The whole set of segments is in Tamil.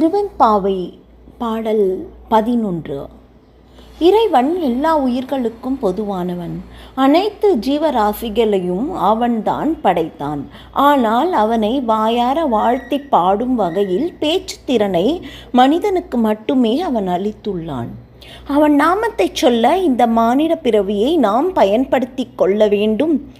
திருவெம்பாவை பாடல் பதினொன்று. இறைவன் எல்லா உயிர்களுக்கும் பொதுவானவன். அனைத்து ஜீவராசிகளையும் அவன்தான் படைத்தான். ஆனால் அவனை வாயார வாழ்த்தி பாடும் வகையில் பேச்சு திறனை மனிதனுக்கு மட்டுமே அவன் அளித்துள்ளான். அவன் நாமத்தைச் சொல்ல இந்த மானிட பிறவியை நாம் பயன்படுத்தி கொள்ள வேண்டும்.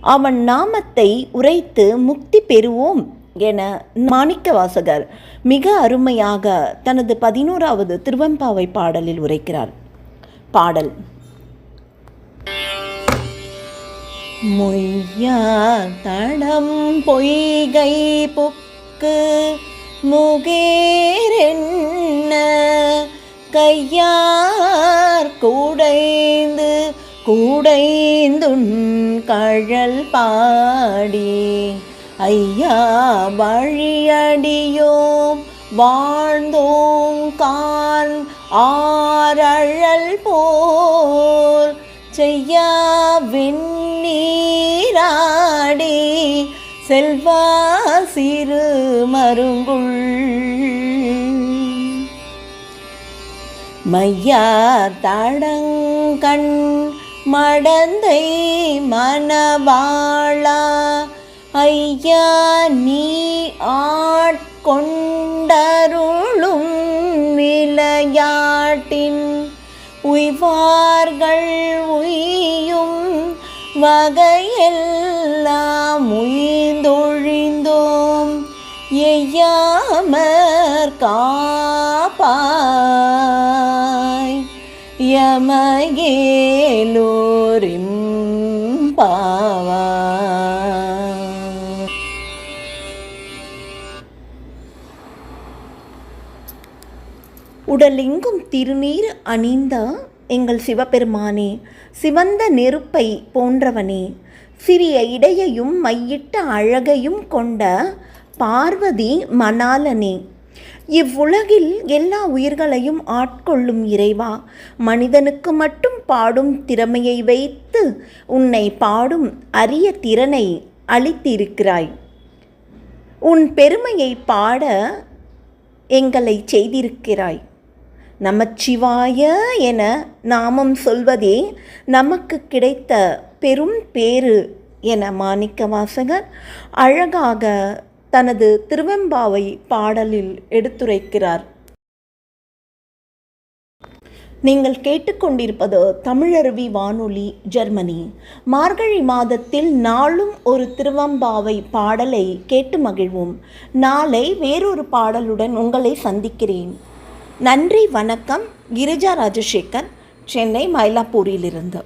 அவன் நாமத்தை உரைத்து முக்தி பெறுவோம். என மாணிக்கவாசகர் மிக அருமையாக தனது பதினோராவது திருவெம்பாவை பாடலில் உரைக்கிறார். பாடல். மொய்யா தடம் பொய்கை பொக்கு முகேரென்ன கையார் கூடைந்து கூடைந்துண் கழல் பாடி ஐயா வழியடியோம் வாழ்ந்தோம் கான் ஆரழல் போர். செய்யா வெண்ணீராடி செல்வா சிறு மருங்குள். மையா தடங்கண் மடந்தை மணவாளா ஐயா நீ ஆட்கொண்டருளும் விளையாட்டின் உய்வார்கள் உய்யும் வகையெல்லாம் உய்ந்தொழிந்தோம் எய்யாமற் காப்பாய் யமகேலோரிம் பாவா உடலெங்கும் திருநீர் அணிந்த எங்கள் சிவபெருமானே சிவந்த நெருப்பை போன்றவனே. சிறிய இடையையும் மையிட்ட அழகையும் கொண்ட பார்வதி மணாலனே. இவ்வுலகில் எல்லா உயிர்களையும் ஆட்கொள்ளும் இறைவா மனிதனுக்கு மட்டும் பாடும் திறமையை வைத்து உன்னை பாடும் அரிய திறனை அளித்திருக்கிறாய். உன் பெருமையை பாட எங்களை செய்திருக்கிறாய். நமச்சிவாய என நாமம் சொல்வதே நமக்கு கிடைத்த பெரும் பேறு என மாணிக்க வாசகர் அழகாக தனது திருவெம்பாவை பாடலில் எடுத்துரைக்கிறார். நீங்கள் கேட்டுக்கொண்டிருப்பது தமிழருவி வானொலி ஜெர்மனி. மார்கழி மாதத்தில் நாளும் ஒரு திருவம்பாவை பாடலை கேட்டு மகிழ்வோம். நாளை வேறொரு பாடலுடன் உங்களை சந்திக்கிறேன். நன்றி வணக்கம். கிரிஜா ராஜசேகர் சென்னை மயிலாப்பூரிலிருந்து.